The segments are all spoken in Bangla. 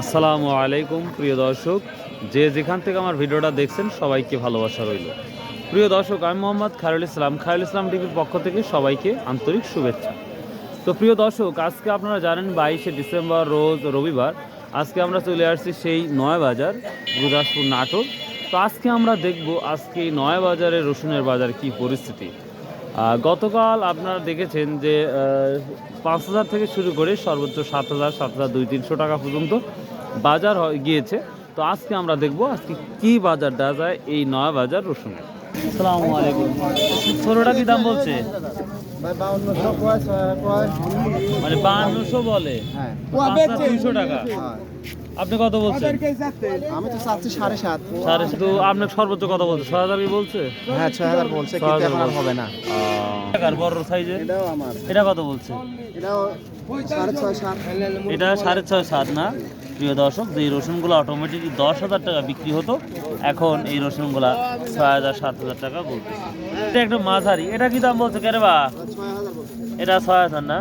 আসসালামু আলাইকুম, প্রিয় দর্শক। যে যেখান থেকে আমার ভিডিওটা দেখছেন, সবাইকে ভালোবাসা রইল। প্রিয় দর্শক, আমি মোহাম্মদ খায়রুল ইসলাম খায়রুল ইসলাম টিভির পক্ষ থেকে সবাইকে আন্তরিক শুভেচ্ছা। তো প্রিয় দর্শক, আজকে আপনারা জানেন বাইশে ডিসেম্বর, রোজ রবিবার। আজকে আমরা চলে আসছি সেই নয় বাজার গুরুদাসপুর নাটক তো আজকে আমরা দেখব আজকে এই নয় বাজারে রসুনের বাজার কি পরিস্থিতি। গতকাল আপনারা দেখেছেন যে পাঁচ হাজার থেকে শুরু করে সর্বোচ্চ সাত হাজার সাত হাজার দুই তিনশো টাকা পর্যন্ত বাজার হয়- গিয়েছে। তো আজকে আমরা দেখব আজকে কি বাজার দেওয়া যায় এই নয়া বাজার রসুনের। আসসালামু আলাইকুম। ছোটোটা কি দাম বলছে? মানে বাহান্নশো বলে। হ্যাঁ দুইশো টাকা। আপনি কত বলছেন? আমি তো চাচ্ছি সাড়ে সাত। সাড়ে আপনার সর্বোচ্চ কত বলছে ছয় হাজার কি বলছে? হ্যাঁ ছয় হাজার বলছে ছয় কিন্তু হাজার এখন আর হবে না। টাকার বড় সাইজে? এটাও আমার। এটা কত বলছে? এটাও সাড়ে ছয় সাত। এটা সাড়ে ছয় সাত না? প্রিয় দর্শক, যে রসুনগুলো অটোমেটিক দশ হাজার টাকা বিক্রি হতো, এখন এই রসুনগুলা ছয় হাজার, সাত হাজার টাকা বলতেছে। এটা একটু মাঝারি, এটা কি দাম বলছে কেরে বা? ছয় হাজার বলছে এটা ছয় হাজার না?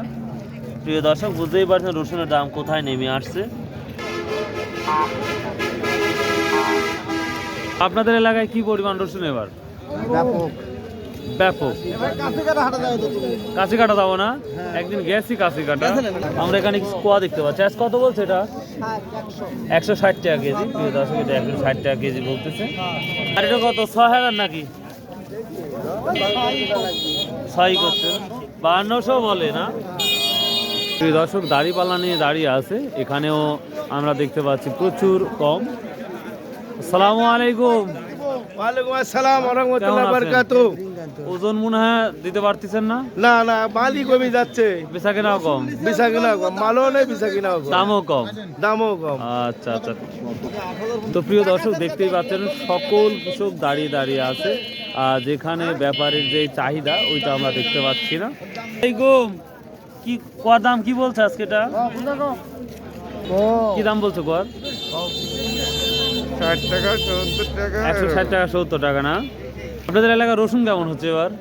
প্রিয় দর্শক, বুঝতেই পারছেন রসুনের দাম কোথায় নেমে আসছে। আপনাদের এলাকায় কি পরিমাণ রসুন এবার? ব্যাপক। ব্যাপক কাছে কাটা হাঁটা যাবে তো তুমি কাছে কাটা যাব না একদিন গেছি কাছে কাটা আমরা এখানে কিছু কোয়া দেখতে পাচ্ছি? আজ কত বলছে এটা? একশো ষাট টাকা কেজি প্রিয় দর্শক এটা একশো ষাট টাকা কেজি বলতেছে। আর এটা কত? ছয় হাজার নাকি? ছয় করছে। বাহান্নশো বলে না? প্রিয় দর্শক দাড়িপাল্লা নিয়ে দাঁড়িয়ে আছে। এখানেও আমরা দেখতে পাচ্ছি প্রচুর কম। আসসালামু আলাইকুম। ওয়ালাইকুম আসসালাম রহমতুল্লাহ ওজন মনে হয় দিতে পারতেছেন না? না না মালই কমে যাচ্ছে। বেচা কেনাও কম। বিশা কিনা কম। মালও নেই বিশা কিনাও কম। দামও কম। দামও কম। আচ্ছা আচ্ছা। তো প্রিয় দর্শক দেখতেই পাচ্ছেন সকল কৃষক দাঁড়িয়ে দাঁড়িয়ে আছে। আর যেখানে ব্যাপারের যে চাহিদা ওইটা আমরা দেখতে পাচ্ছি না। এই গো কি কোয়ার দাম কি বলছে আজকে এটা কি দাম বলছে কোয়ার? ষাট টাকা সত্তর টাকা। একশো ষাট টাকা সত্তর টাকা না? আপনাদের এলাকায় রসুন কেমন হচ্ছে এবার?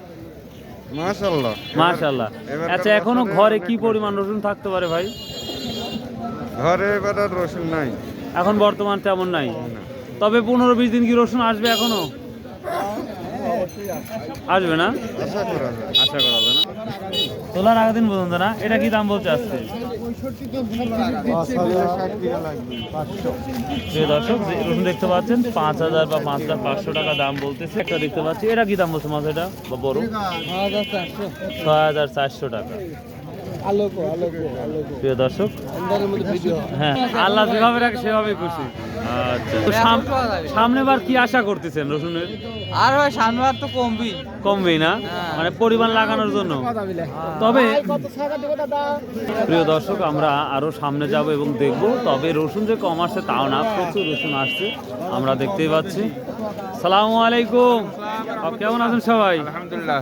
মাশাল্লাহ মাশাল্লাহ আচ্ছা এখনও ঘরে কি পরিমাণ রসুন থাকতে পারে ভাই? ঘরে এবার আর রসুন নাই। এখন বর্তমান তেমন নাই? তবে পনেরো বিশ দিন কি রসুন আসবে এখনও? আসবে না? আশা করা যায়। আশা করা যাবে না। তোলার আগের দিন পর্যন্ত না এটা কি দাম বলছে আজকে দর্শক রসুন দেখতে পাচ্ছেন পাঁচ হাজার বা পাঁচ হাজার পাঁচশো টাকা দাম বলতেছে একটা দেখতে পাচ্ছি। এটা কি দাম বলছে মাছ এটা? বা বড়? ছয় হাজার চারশো টাকা। প্রিয় দর্শক? হ্যাঁ আল্লাহ যেভাবে রাখে সেভাবে খুশি আচ্ছা তো কি আশা করতেছেন রসুনের? আর ভাই সামনের তো কমবি কমবেই না? মানে পরিমাণ লাগানোর জন্য। তবে প্রিয় দর্শক আমরা আরও সামনে যাব এবং দেখব। তবে রসুন যে কম আসছে তাও না প্রচুর রসুন আসছে। আমরা দেখতেই পাচ্ছি। সালাম আলাইকুম। কেমন আছেন সবাই? আলহামদুলিল্লাহ।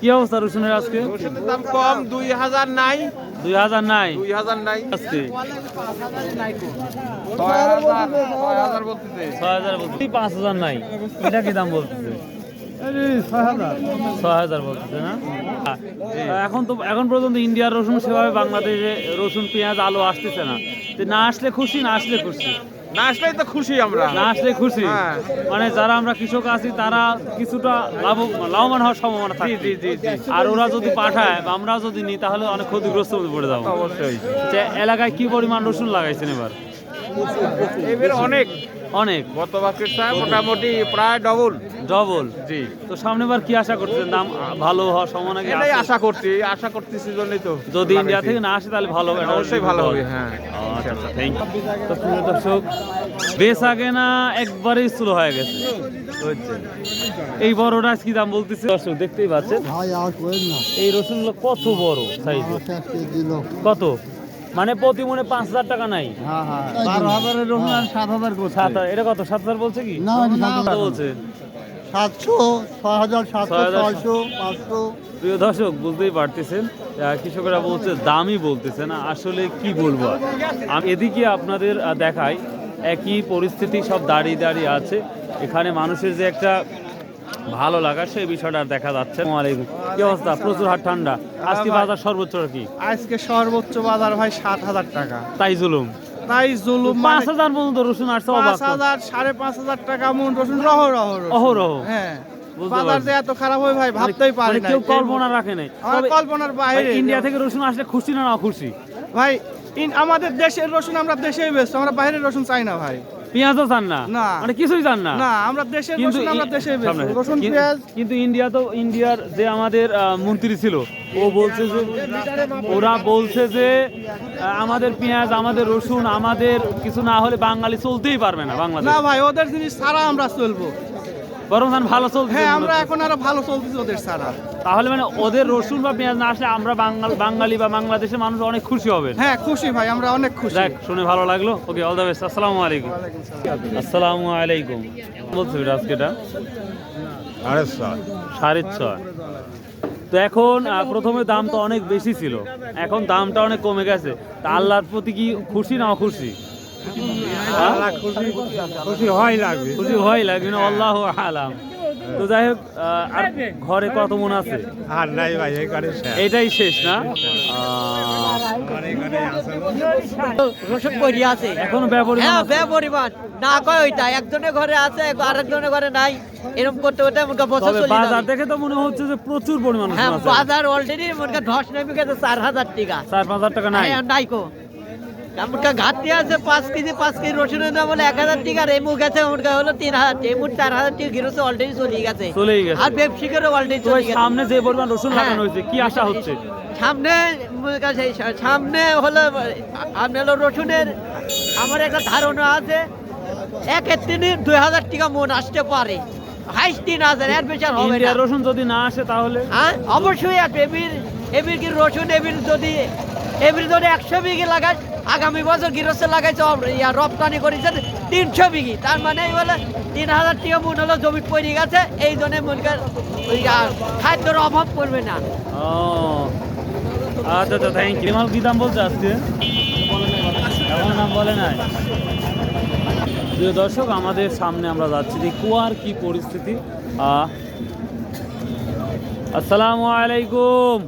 কি অবস্থা রসুনের আজকে? রসুনের দাম কম দুই হাজার নাই। দুই হাজার নাই? দুই হাজার নাই। আজকে? ছয় হাজার বলতে পাঁচ হাজার নাই। এটা কি দাম বলতেছে? এখন তো এখন পর্যন্ত ইন্ডিয়ার রসুন সেভাবে বাংলাদেশে রসুন পেঁয়াজ আলু আসতেছে না। তো না আসলে খুশি না আসলে খুশি? না আসলেই তো খুশি আমরা। না আসলে খুশি। হ্যাঁ। মানে যারা আমরা কৃষক আছি তারা কিছুটা লাভ লাভবান হওয়ার সম্ভাবনা থাকে। জি, জি, জি। আর ওরা যদি পাঠায় বা আমরা যদি নিই তাহলে অনেক ক্ষতিগ্রস্ত হয়ে পড়ে যাব। অবশ্যই। যে এলাকায় কি পরিমাণ রসুন লাগাইছেন এবার? এবার অনেক। অনেক। গত বাকের চায় মোটামুটি প্রায় ডবল ডবল জি। তো সামনেবার কি আশা করছেন দাম ভালো হওয়ার সম্ভাবনা এটাই আশা করছি আশা করতেছি জন্যই তো যদি ইন্ডিয়া থেকে না আসে তাহলে ভালো হবে। অবশ্যই ভালো হবে হ্যাঁ। আচ্ছা আচ্ছা থ্যাংক তো প্রিয় দর্শক বেশ আগে না একবারেই স্লো হয়ে গেছে। এই বড়টা কি দাম বলতেছে। দর্শক দেখতেই পাচ্ছেন? ভাই আর করেন এই রসুনগুলো কত বড় দিল কত? মানে প্রতি মনে পাঁচ হাজার টাকা নাই। হ্যাঁ হ্যাঁ। বারো হাজারের রসুন সাত হাজার সাত এটা কত? সাত হাজার বলছে কি? না। বলছে। সাতশো ছয় হাজার সাতশো হাজার ছয়শো পাঁচশো। প্রিয় দর্শক বুঝতেই পারতেছেন কৃষকরা বলছে দামই বলতেছে না আসলে কি বলব আর? আমি এদিকে আপনাদের দেখাই একই পরিস্থিতি সব দাঁড়িয়ে দাঁড়িয়ে আছে। এখানে মানুষের যে একটা ভালো লাগা সেই বিষয়টা দেখা যাচ্ছে। কি অবস্থা? প্রচুর হাট ঠান্ডা। আজকে বাজার সর্বোচ্চ কি? আজকে সর্বোচ্চ বাজার ভাই সাত হাজার টাকা। তাই জুলুম? তাই জুলুম মানে পাঁচ হাজার পর্যন্ত রসুন আসছে পাঁচ হাজার সাড়ে পাঁচ হাজার টাকা মন রসুন। রহ রহ। অহরহ। হ্যাঁ। বাজার যে এত খারাপ হয় ভাই ভাবতেই পারি মানে না কেউ কল্পনা রাখে নাই। কল্পনার বাইরে ইন্ডিয়া থেকে রসুন আসলে খুশি না না খুশি? ভাই আমাদের দেশের রসুন আমরা দেশেই বেচছি আমরা বাইরের রসুন চাই না ভাই। পেঁয়াজও চান না। মানে কিছুই চান না? না আমরা দেশে কিন্তু আমরা রসুন কিন্তু- পেঁয়াজ। কিন্তু ইন্ডিয়া তো ইন্ডিয়ার যে আমাদের মন্ত্রী ছিল ও বলছে যে ওরা বলছে যে আমাদের পেঁয়াজ আমাদের রসুন আমাদের কিছু না হলে বাঙালি চলতেই পারবে না বাংলাদেশ। না ভাই ওদের জিনিস ছাড়া আমরা চলবো। বরং ধান ভালো চলছে হ্যাঁ আমরা এখন আরও ভালো চলতেছি ওদের ছাড়া। তাহলে মানে ওদের রসুন বা পেঁয়াজ না আসলে আমরা বাঙাল বাঙালি বা বাংলাদেশের মানুষ অনেক খুশি হবে। হ্যাঁ খুশি ভাই আমরা অনেক খুশি। যাক শুনে ভালো লাগল। ওকে অল দ্য বেস্ট আসসালামু আলাইকুম। আসসালামু আলাইকুম। বলছো এটা আজকে এটা? সাড়ে ছয়। তো এখন প্রথমে দাম তো অনেক বেশি ছিল। এখন দামটা অনেক কমে গেছে। তা আল্লাহর প্রতি কি খুশি না অখুশি? খুশি হয় লাগবে। খুশি হয় লাগবে না আল্লাহ আলাম। তো যাই হোক আর ঘরে কত মন আছে? আর নাই ভাই এখানে এটাই শেষ না? রসুন পড়ি আছে। এখনও ব্যাপারী হ্যাঁ না কয় ওইটা? একজনের ঘরে আছে আরেকজনের ঘরে নাই। এরকম করতে করতে মনে বছর চলে বাজার দেখে তো মনে হচ্ছে যে প্রচুর পরিমাণ হ্যাঁ বাজার অলরেডি মনে ধস নেমে গেছে চার হাজার টাকা। চার পাঁচ হাজার টাকা নাই? হ্যাঁ, নাই কো। ঘাটতি আছে পাঁচ কেজি পাঁচ কেজি রসুনের দাম হলো এক হাজার টাকা আর মুখ আছে ওর হলো তিন হাজার এই চার হাজার টাকা গিরোছে অলরেডি চলে গেছে। চলেই গেছে। আর ব্যবসায়ীদেরও অলরেডি চলে গেছে। সামনে যে পরিমাণ রসুন হ্যাঁ। লাগানো হয়েছে কি আশা হচ্ছে? সামনে কাছে সামনে হলো আপনি হলো রসুনের আমার একটা ধারণা আছে এক দিনে দুই হাজার টাকা মন আসতে পারে। হাইস তিন হাজার এর বেশি হবে না। রসুন যদি না আসে তাহলে? হ্যাঁ অবশ্যই আসবে। এবির এবির কি রসুন এবির যদি এবির যদি একশো বিঘে লাগায় আগামী বছর গৃহস্থ লাগাইছে ইয়া রপ্তানি করেছে তিনশো বিঘি। তার মানে এই বলে তিন হাজার টাকা মন হলো জমি পড়ে গেছে এই জন্য মনে কর খাদ্যের অভাব পড়বে না। ও। আচ্ছা আচ্ছা থ্যাংক ইউ কি দাম বলছে আজকে? এখন নাম বলে নাই। প্রিয় দর্শক আমাদের সামনে আমরা যাচ্ছি যে কুয়ার কি পরিস্থিতি। আহ, আসসালামু আলাইকুম।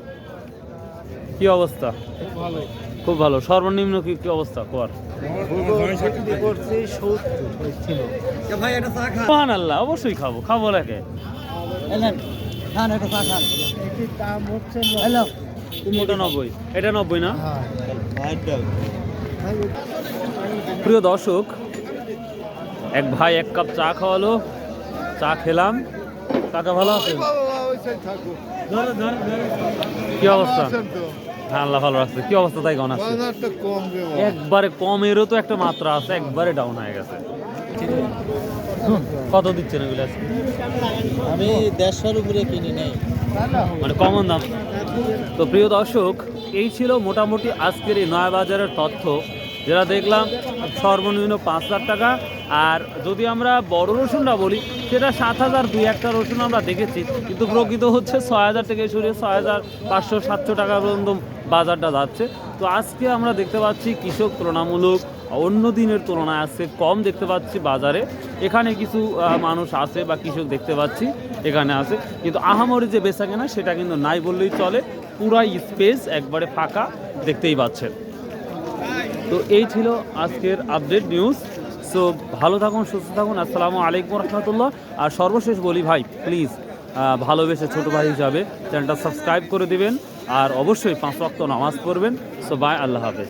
কি অবস্থা? খুব ভালো। সর্বনিম্ন কি কি অবস্থা? কুয়ার? মহান আল্লাহ অবশ্যই খাব। খাব লেখে এটা নব্বই। এটা নব্বই না? প্রিয় দর্শক এক ভাই এক কাপ চা খাওয়ালো চা খেলাম। কাকা ভালো আছে কি অবস্থা? হ্যাঁ আল্লাহ ভালো রাখছে। কি অবস্থা তাই কেমন আছে একবারে কমেরও তো একটা মাত্রা আছে একবারে ডাউন হয়ে গেছে। কত দিচ্ছেন এগুলো আজকে? আমি দেড়শোর উপরে কিনি নেই। মানে কমন দাম। তো প্রিয় দর্শক এই ছিল মোটামুটি আজকের এই নয়া বাজারের তথ্য। যেটা দেখলাম সর্বনিম্ন পাঁচ হাজার টাকা আর যদি আমরা বড় রসুনটা বলি, সেটা সাত হাজার দুই একটা রসুন আমরা দেখেছি, কিন্তু প্রকৃত হচ্ছে ছয় হাজার থেকে শুরু ছয় হাজার পাঁচশো, সাতশো টাকা পর্যন্ত বাজারটা যাচ্ছে। তো আজকে আমরা দেখতে পাচ্ছি কৃষক তুলনামূলক অন্য দিনের তুলনায় আজকে কম দেখতে পাচ্ছি বাজারে। এখানে কিছু মানুষ আছে বা কৃষক দেখতে পাচ্ছি, এখানে আছে। কিন্তু আহামরি যে বেচা কেনা, সেটা কিন্তু নাই বললেই চলে। পুরাই স্পেস একবারে ফাঁকা দেখতেই পাচ্ছেন। তো এই ছিল আজকের আপডেট নিউজ। সো ভালো থাকুন, সুস্থ থাকুন। আসসালামু আলাইকুম রহমতুল্লাহ আর সর্বশেষ বলি, ভাই প্লিজ ভালোবেসে ছোটো ভাই হিসাবে চ্যানেলটা সাবস্ক্রাইব করে দিবেন। আর অবশ্যই পাঁচ রক্ত নামাজ পড়বেন। সো বাই আল্লাহ হাফেজ।